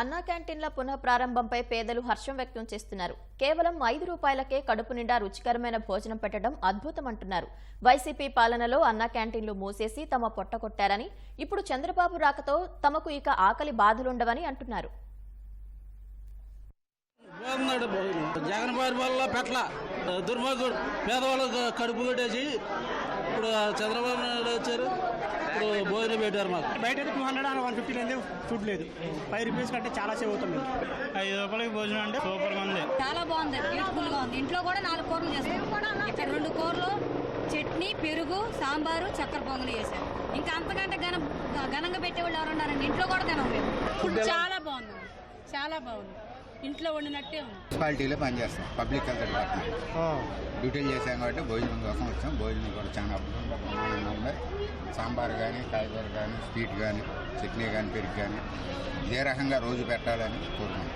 అన్నా క్యాంటీన్ల పునః ప్రారంభంపై పేదలు హర్షం వ్యక్తం చేస్తున్నారు. కేవలం ఐదు రూపాయలకే కడుపు నిండా రుచికరమైన భోజనం పెట్టడం అద్భుతమంటున్నారు. వైసీపీ పాలనలో అన్నా క్యాంటీన్లు మూసేసి తమ పొట్ట కొట్టారని ఇప్పుడు చంద్రబాబు రాకతో తమకు ఇక ఆకలి బాధలుండవని అంటున్నారు. జగన్ పరిపాలనలో పెట్ల దుర్మార్గుడు పేదవాళ్ళకు కడుపు కొట్టేసి ఇప్పుడు చంద్రబాబు నాయుడు వచ్చారు. ఇప్పుడు భోజనం పెట్టారు మాకు. బయట two hundred and one fifty అనేది ఫుడ్ లేదు. ఫైవ్ రూపీస్ కంటే చాలా సేవ్ అవుతుంది. ఐదు రూపాయలకి భోజనం అంటే సూపర్గా ఉంది. చాలా బాగుంది బ్యూటిఫుల్గా ఉంది. ఇంట్లో కూడా నాలుగు కూరలు చేస్తాం ఇక్కడ రెండు కూరలు చట్నీ పెరుగు సాంబారు చక్కెర పొంగలి చేశారు. ఇంకా అంతకంటే ఘన ఘనంగా పెట్టేవాళ్ళు ఎవరు ఉన్నారండి ఇంట్లో కూడా తినం ఫుడ్ చాలా బాగుంది. చాలా బాగుంది. ఇంట్లో వండినట్టే ఉంది. మున్సిపాలిటీలో పనిచేస్తాం పబ్లిక్ హెల్త్ డిపార్ట్మెంట్. డ్యూటీలు చేసాం కాబట్టి భోజనం కోసం వచ్చాం. భోజనం కూడా చాలా బ్రహ్మాండంగా ఉంది సాంబార్ కానీ కాయగూర కానీ స్వీట్ కానీ చట్నీ కానీ పెరుగు కానీ ఇదే రకంగా రోజు పెట్టాలని కోరుకుంటున్నాం.